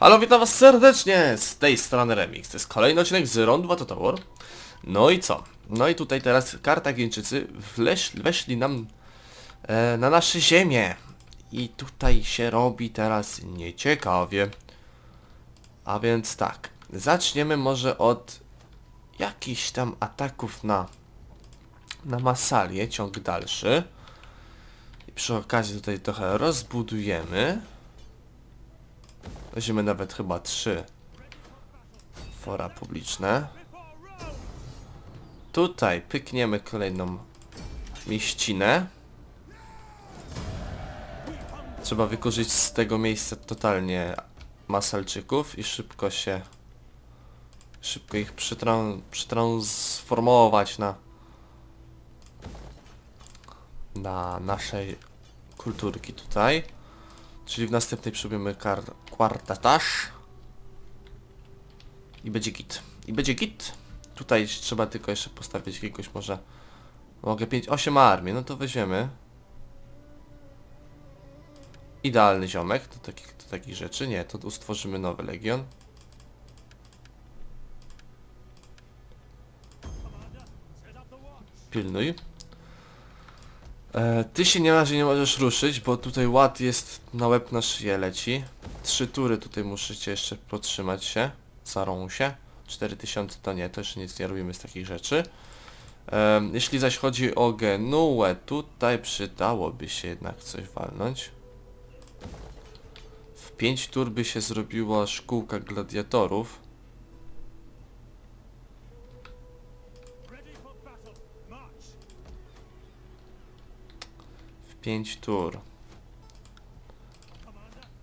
Halo, witam was serdecznie z tej strony Remix. To jest kolejny odcinek z Round 2 Total War. No i co? No i tutaj teraz Kartagińczycy wleś, weszli nam e, na nasze ziemię. I tutaj się robi teraz nieciekawie. A więc tak, zaczniemy może od jakichś tam ataków na, na Masalię, ciąg dalszy. I przy okazji tutaj trochę rozbudujemy. Weźmiemy nawet chyba trzy fora publiczne. Tutaj pykniemy kolejną mieścinę. Trzeba wykurzyć z tego miejsca totalnie masalczyków i szybko się szybko ich przytran przytransformować na na naszej kulturki tutaj. Czyli w następnej przybijemy kar kwartataż. I będzie git. I będzie git. Tutaj trzeba tylko jeszcze postawić jakiegoś może... Mogę 5, 8 armii, no to weźmiemy. Idealny ziomek do takich, do takich rzeczy. Nie, to tu stworzymy nowy legion. Pilnuj. E, ty się nie razie nie możesz ruszyć, bo tutaj ład jest na łeb na szyję leci. Trzy tury tutaj musicie jeszcze potrzymać się. Zarą się. 4000 to nie, to jeszcze nic nie robimy z takich rzeczy. E, jeśli zaś chodzi o Genuę, tutaj przydałoby się jednak coś walnąć. W 5 tur by się zrobiła szkółka gladiatorów. 5 tur.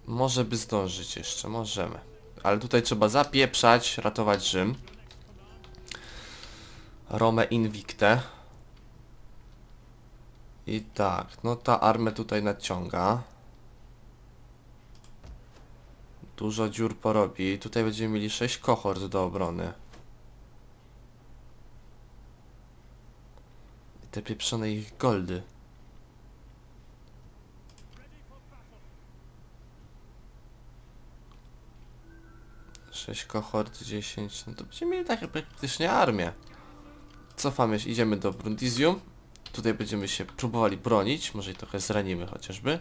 Może by zdążyć jeszcze, możemy. Ale tutaj trzeba zapieprzać, ratować Rzym. Rome Invicte. I tak, no ta armę tutaj nadciąga. Dużo dziur porobi. Tutaj będziemy mieli 6 kohort do obrony. I te pieprzone ich goldy. Sześć kohort, 10, no to będziemy mieli takie praktycznie armię. Cofamy się, idziemy do Brundisium. Tutaj będziemy się próbowali bronić, może i trochę zranimy chociażby.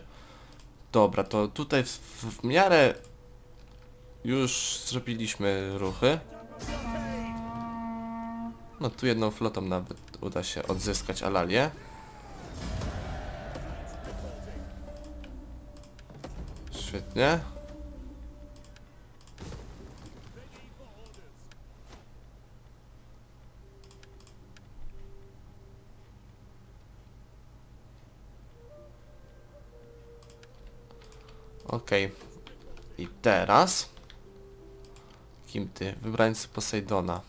Dobra, to tutaj w, w miarę już zrobiliśmy ruchy. No tu jedną flotą nawet uda się odzyskać Alalię. Świetnie. Okej. I teraz... Kim ty? Wybrańcy Posejdona.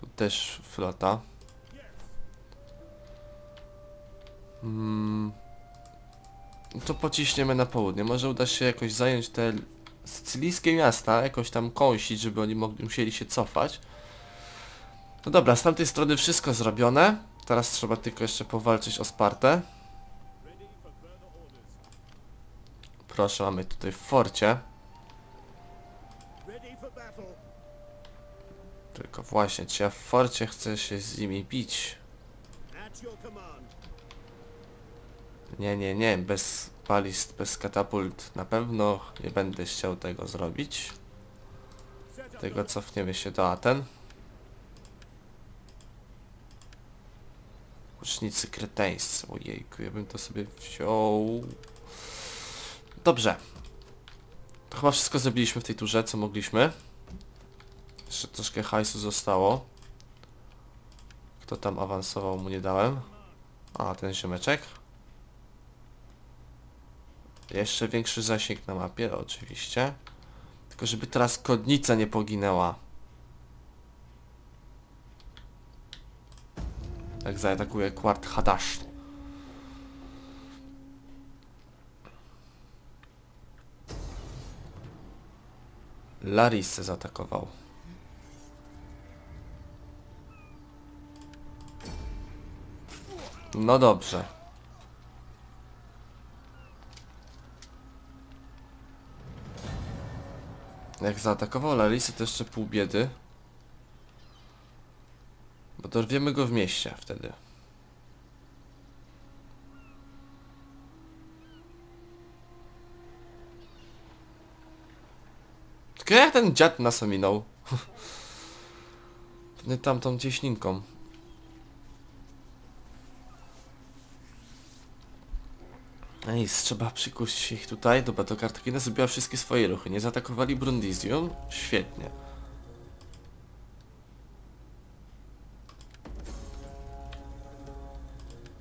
Tu też flota. Mm. To pociśniemy na południe. Może uda się jakoś zająć te sycylijskie miasta, jakoś tam kąsić, żeby oni mogli, musieli się cofać. No dobra, z tamtej strony wszystko zrobione. Teraz trzeba tylko jeszcze powalczyć o Spartę. Proszę, mamy tutaj w forcie. Tylko właśnie, czy ja w forcie chcę się z nimi bić? Nie, nie, nie, bez balist, bez katapult na pewno nie będę chciał tego zrobić. Tego cofniemy się do Aten. Łucznicy kreteńscy, ojejku, ja bym to sobie wziął... Dobrze. To chyba wszystko zrobiliśmy w tej turze, co mogliśmy. Jeszcze troszkę hajsu zostało. Kto tam awansował, mu nie dałem. A, ten ziomeczek. Jeszcze większy zasięg na mapie, oczywiście. Tylko żeby teraz kodnica nie poginęła. Jak zaatakuje Kwart Hadasz. Laris zaatakował. No dobrze. Jak zaatakował Larisę to jeszcze pół biedy. Bo dorwiemy go w mieście wtedy. Ten dziad nas ominął? Pewnie tamtą cieśninką. Ej, trzeba przykuć ich tutaj. Dobra, to Kartagina zrobiła wszystkie swoje ruchy. Nie zaatakowali Brundizjum? Świetnie.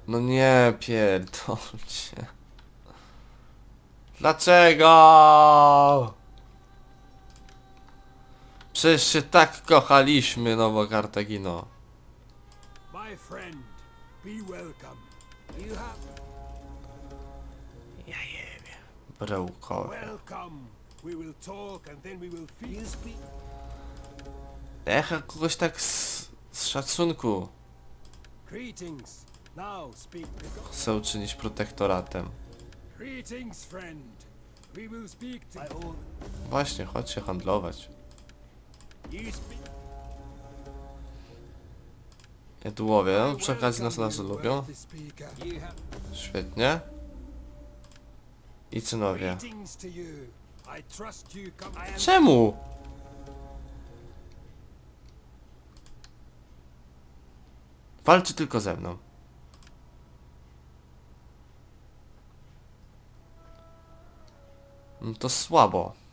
No nie, pierdolcie. Dlaczego? Przecież się tak kochaliśmy, Nowo Kartagino. My friend, be welcome. You have Ja jebie. Brełkowe. welcome. We will talk and then we will speak. Echa kogoś tak z, z szacunku Greetings. Now speak chce uczynić protektoratem. Greetings, friend. We will speak to. Właśnie, chodźcie handlować. Jedułowie, no, przy okazji nas nas lubią. Świetnie. I am Czemu? Walczy tylko ze mną. No to słabo.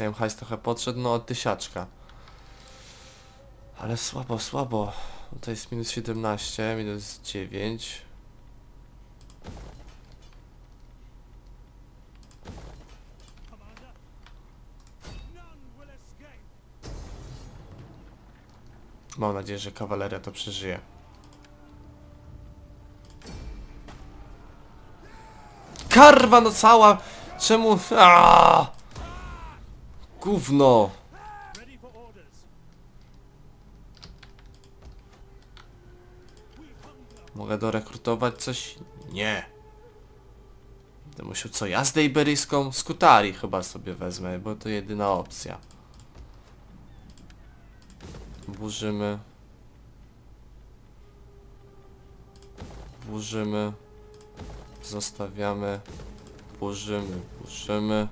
Nie wiem, hajs trochę podszedł, no od tysiaczka. Ale słabo, słabo. To jest minus 17, minus 9. Mam nadzieję, że kawaleria to przeżyje. Karwa no cała! Czemu... Aaaa! Gówno! Mogę dorekrutować coś? Nie. Będę musiał co, jazdę iberyjską? Skutari chyba sobie wezmę, bo to jedyna opcja. Burzymy. Burzymy. Zostawiamy. Burzymy, burzymy.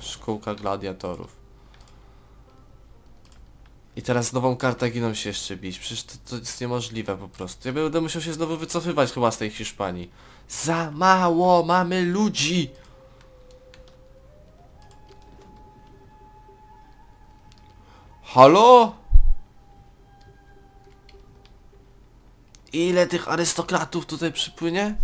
Szkółka gladiatorów. I teraz z nową Kartaginą się jeszcze bić. Przecież to, to jest niemożliwe po prostu. Ja będę musiał się znowu wycofywać chyba z tej Hiszpanii. Za mało mamy ludzi! Halo? Ile tych arystokratów tutaj przypłynie?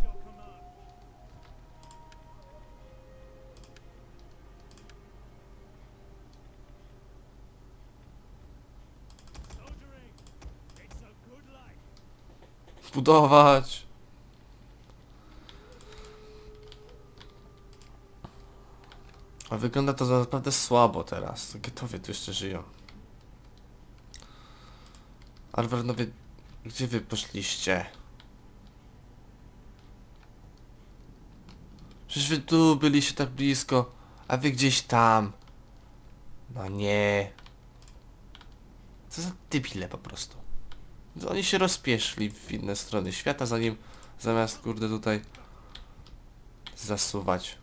Soldiering. It's a good life. budować. A wygląda to naprawdę słabo teraz. Getowie tu jeszcze żyją. Alwernowie, gdzie wy poszliście? Przecież wy tu byliście tak blisko, a wy gdzieś tam. No nie. Co za debile po prostu. Oni się rozpieszli w inne strony świata, zanim zamiast kurde tutaj zasuwać.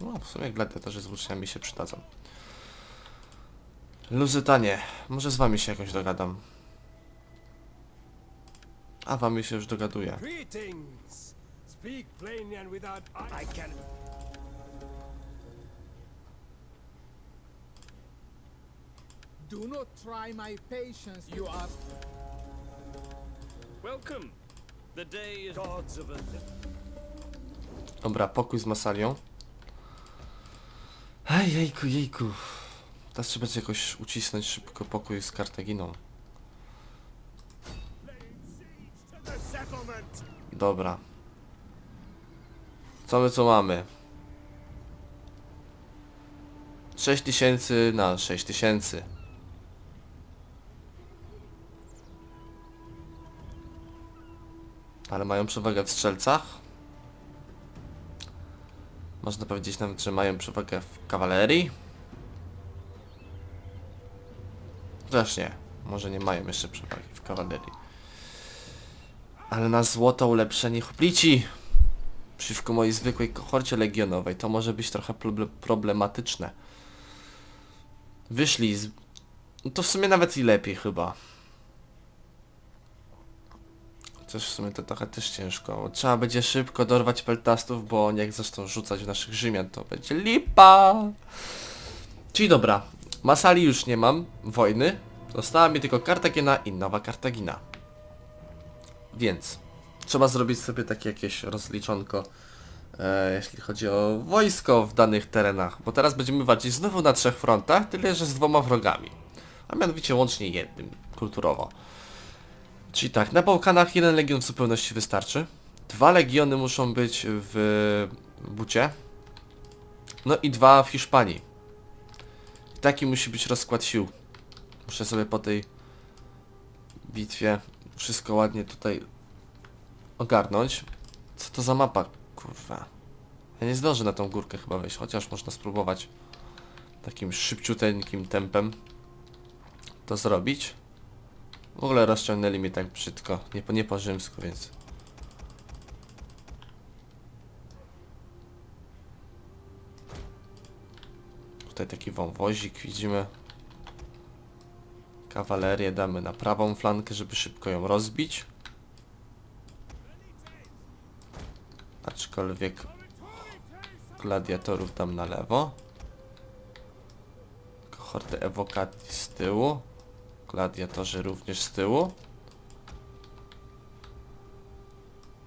No, w sumie gladiatorzy z włóczniami się przydadzą. Luzytanie, może z wami się jakoś dogadam. A wami się już dogaduję. Greetings. Speak plainly and without. I, I can. Do not try my patience. You are Welcome. The day is Gods of a. Dobra, pokój z Masalią. Ej, jejku, jejku. Teraz trzeba będzie jakoś ucisnąć szybko pokój z Kartaginą. Dobra. Co my co mamy? 6000 na 6000 Ale mają przewagę w strzelcach? Można powiedzieć nawet, że mają przewagę w kawalerii? Też nie. Może nie mają jeszcze przewagi w kawalerii. Ale na złoto ulepszenie hoplici! Przeciwko mojej zwykłej kohorcie legionowej to może być trochę proble- problematyczne. Wyszli z... No to w sumie nawet i lepiej chyba. Chociaż w sumie to trochę też ciężko. Trzeba będzie szybko dorwać peltastów, bo jak zaczną rzucać w naszych Rzymian, to będzie lipa. Czyli dobra, Masali już nie mam, wojny. Została mi tylko Kartagina i Nowa Kartagina. Więc trzeba zrobić sobie takie jakieś rozliczonko, e, jeśli chodzi o wojsko w danych terenach. Bo teraz będziemy walczyć znowu na trzech frontach, tyle że z dwoma wrogami. A mianowicie łącznie jednym, kulturowo. Czyli tak, na Bałkanach jeden legion w zupełności wystarczy. Dwa legiony muszą być w Bucie. No i dwa w Hiszpanii. Taki musi być rozkład sił. Muszę sobie po tej bitwie wszystko ładnie tutaj ogarnąć. Co to za mapa? Kurwa. Ja nie zdążę na tą górkę chyba wejść, chociaż można spróbować takim szybciuteńkim tempem to zrobić. W ogóle rozciągnęli mnie tak brzydko, nie po, nie po rzymsku, więc... Tutaj taki wąwozik widzimy. Kawalerię damy na prawą flankę, żeby szybko ją rozbić. Aczkolwiek gladiatorów dam na lewo. Kohorty ewokati z tyłu. Gladiatorzy również z tyłu.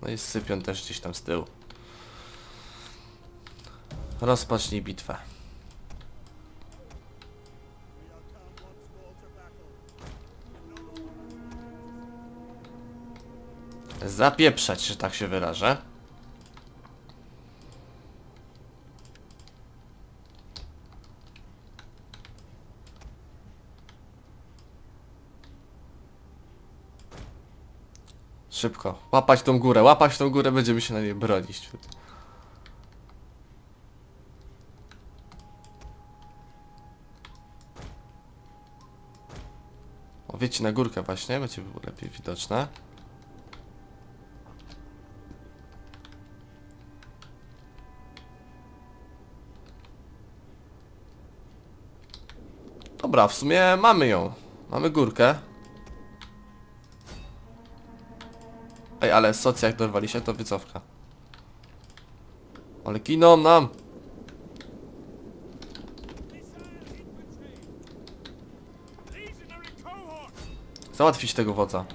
No i Scypion też gdzieś tam z tyłu. Rozpocznij bitwę. Zapieprzać, że tak się wyrażę. Szybko. Łapać tą górę, łapać tą górę, będziemy się na niej bronić. O, wiecie, na górkę właśnie, będzie było lepiej widoczne. Dobra, w sumie mamy ją. Mamy górkę. Ej, ale socja jak dorwali się, to wycofka. Ale giną nam! Załatwić tego wodza.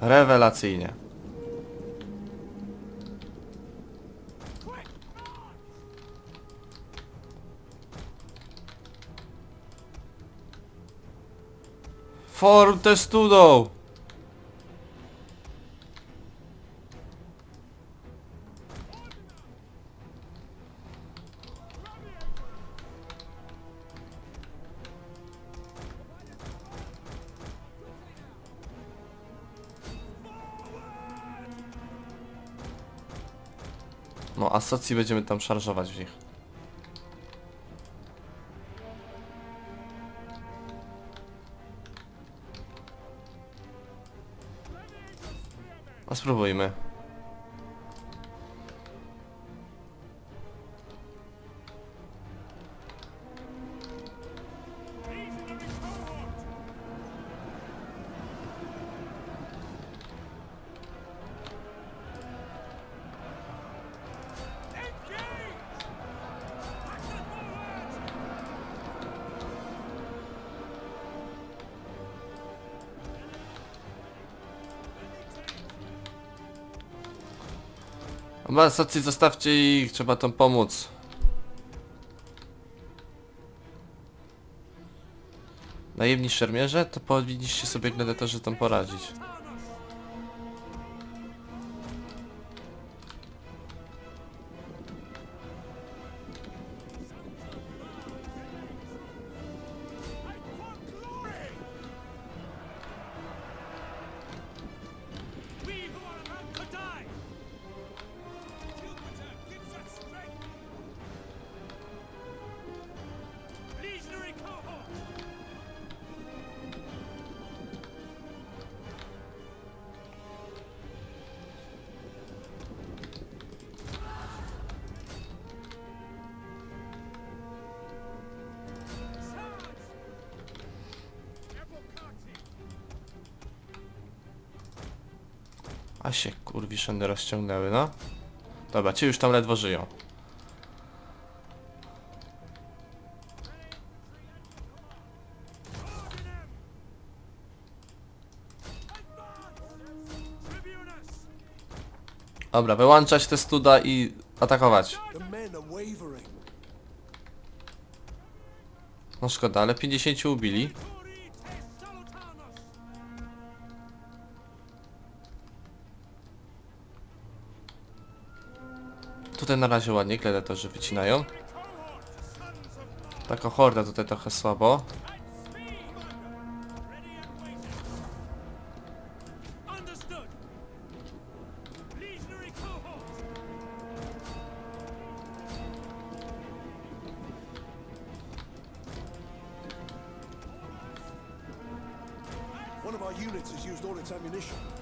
Rewelacyjnie. Fortestudo! No, a socji będziemy tam szarżować w nich. A spróbujmy. Dobra, socji zostawcie ich, trzeba tam pomóc. Najemni szermierze, to powinniście sobie gladiatorzy tam poradzić. A się kurwiszeny rozciągnęły, no. Dobra, ci już tam ledwo żyją. Dobra, wyłączać te studa i atakować. No szkoda, ale 50 ubili. Tutaj na razie ładnie gladiatorzy wycinają. Taka horda tutaj trochę słabo. One of our units has used all its ammunition.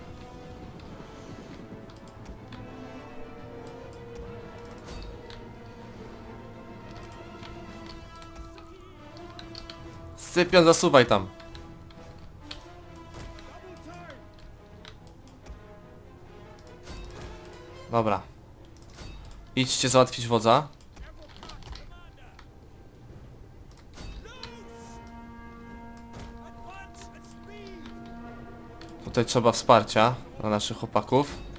Scypion, zasuwaj tam. Dobra. Idźcie załatwić wodza. Tutaj trzeba wsparcia dla naszych chłopaków.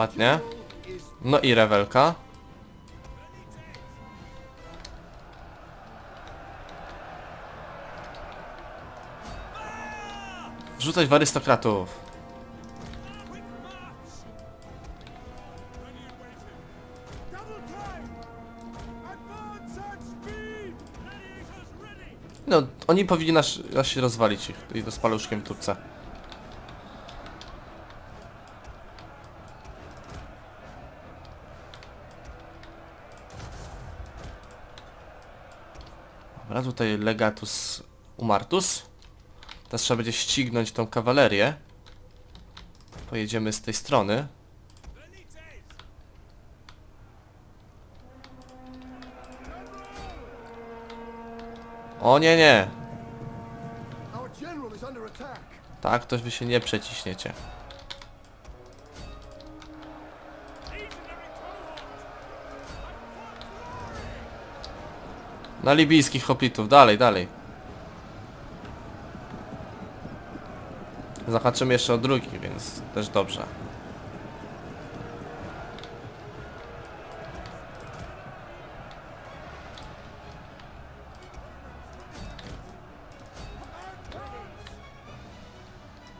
Ładnie. No i rewelka. Wrzucać w arystokratów. No, oni powinni nas, nas się rozwalić ich i to z paluszkiem Turce. Dobra, tutaj legatus umartus. Teraz trzeba będzie ścignąć tą kawalerię. Pojedziemy z tej strony. O nie, nie! Tak, to wy się nie przeciśniecie. Na libijskich hoplitów, dalej, dalej. Zahaczymy jeszcze o drugi, więc też dobrze.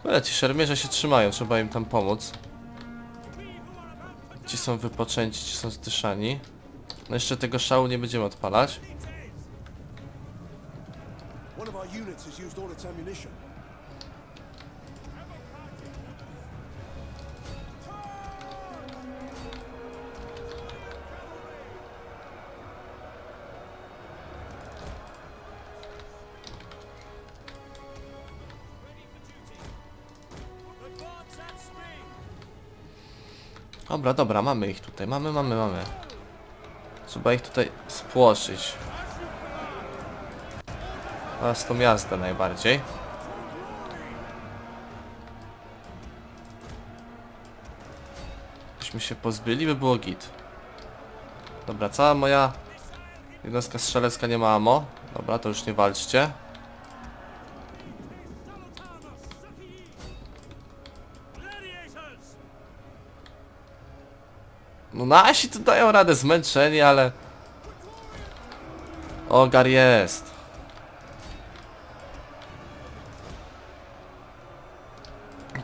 Ale ci szermierze się trzymają, trzeba im tam pomóc. Ci są wypoczęci, ci są zdyszani. No jeszcze tego szału nie będziemy odpalać. One of our units has used all its ammunition. Dobra, dobra, mamy ich tutaj, mamy, mamy, mamy. Trzeba ich tutaj spłoszyć. Oraz tą jazdę najbardziej. Byśmy się pozbyli, by było git. Dobra, cała moja jednostka strzelecka nie ma ammo. Dobra, to już nie walczcie. No nasi tu dają radę zmęczeni, ale... Ogar jest.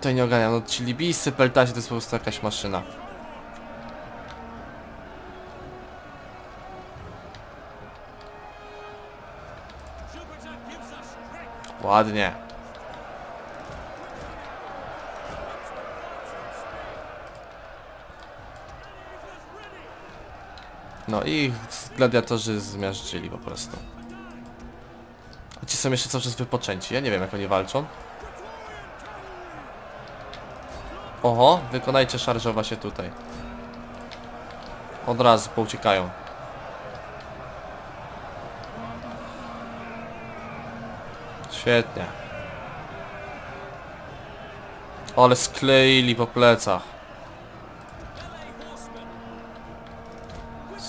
Tutaj nie ogarniam, no ci libijscy peltasi to jest po prostu jakaś maszyna. Ładnie. No i gladiatorzy zmiażdżyli po prostu. A ci są jeszcze cały czas wypoczęci. Ja nie wiem jak oni walczą. Oho, wykonajcie szarżowa się tutaj. Od razu pouciekają. Świetnie. Ale skleili po plecach.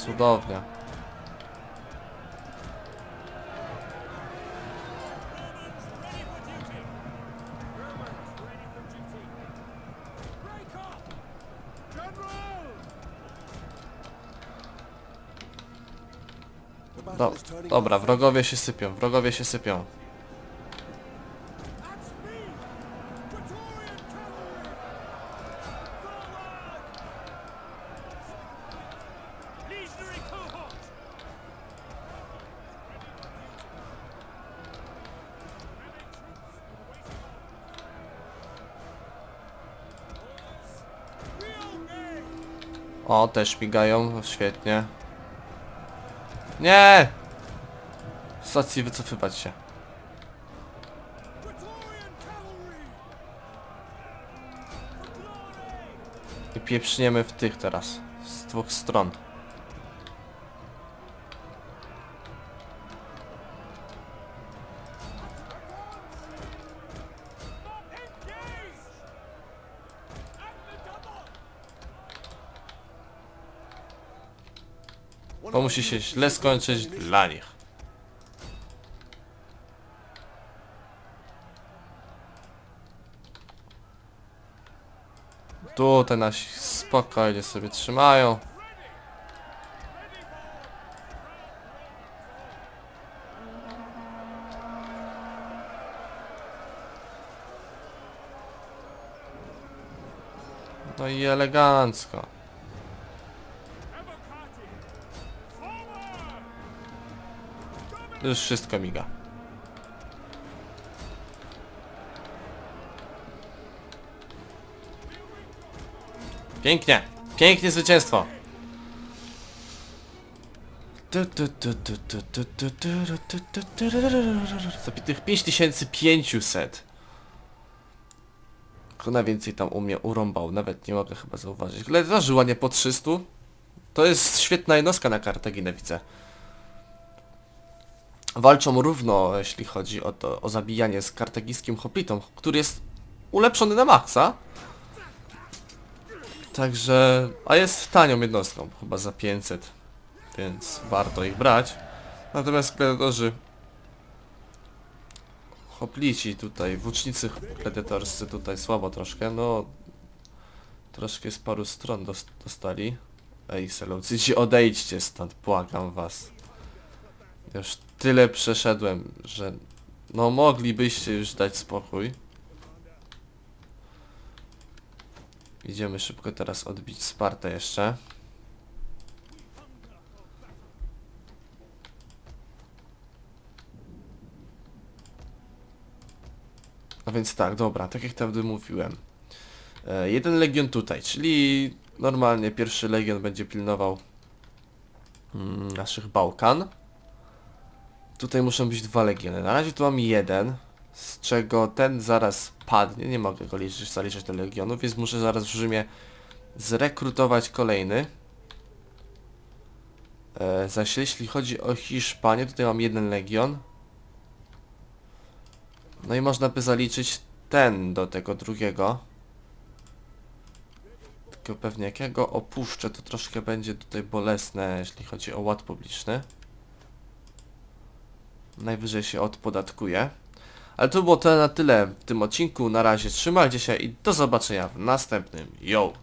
Cudownie. The battle Do, dobra, wrogowie się sypią, wrogowie się sypią. O, też migają, świetnie. Nie! Stacji wycofywać się. I pieprzniemy w tych teraz. Z dwóch stron. Musi się źle skończyć dla nich. Tutaj nasi spokojnie sobie trzymają. No i elegancko. Już wszystko miga. Pięknie! Pięknie zwycięstwo! Zabitych 5500. Kto najwięcej tam u mnie urąbał? Nawet nie mogę chyba zauważyć. Gladiator ładnie po 300. To jest świetna jednostka na Kartaginę, widzę walczą równo, jeśli chodzi o to, o zabijanie z kartagijskim hoplitą, który jest ulepszony na maksa. Także, a jest tanią jednostką, chyba za 500, więc warto ich brać. Natomiast gladiatorzy hoplici tutaj, włócznicy gladiatorscy tutaj słabo troszkę, no troszkę z paru stron dos- dostali. Ej, Seleucyci, odejdźcie stąd, błagam was. Już tyle przeszedłem, że no moglibyście już dać spokój. Idziemy szybko teraz odbić Spartę jeszcze. A więc tak, dobra, tak jak wtedy mówiłem. E, jeden legion tutaj, czyli normalnie pierwszy legion będzie pilnował mm, naszych Bałkan. Tutaj muszą być dwa legiony. Na razie tu mam jeden, z czego ten zaraz padnie. Nie mogę go liczyć, zaliczyć do legionu, więc muszę zaraz w Rzymie zrekrutować kolejny. E, zaś jeśli chodzi o Hiszpanię, tutaj mam jeden legion. No i można by zaliczyć ten do tego drugiego. Tylko pewnie jak ja go opuszczę, to troszkę będzie tutaj bolesne, jeśli chodzi o ład publiczny. Najwyżej się odpodatkuje. Ale to było to na tyle w tym odcinku. Na razie trzymajcie się i do zobaczenia w następnym. Yo!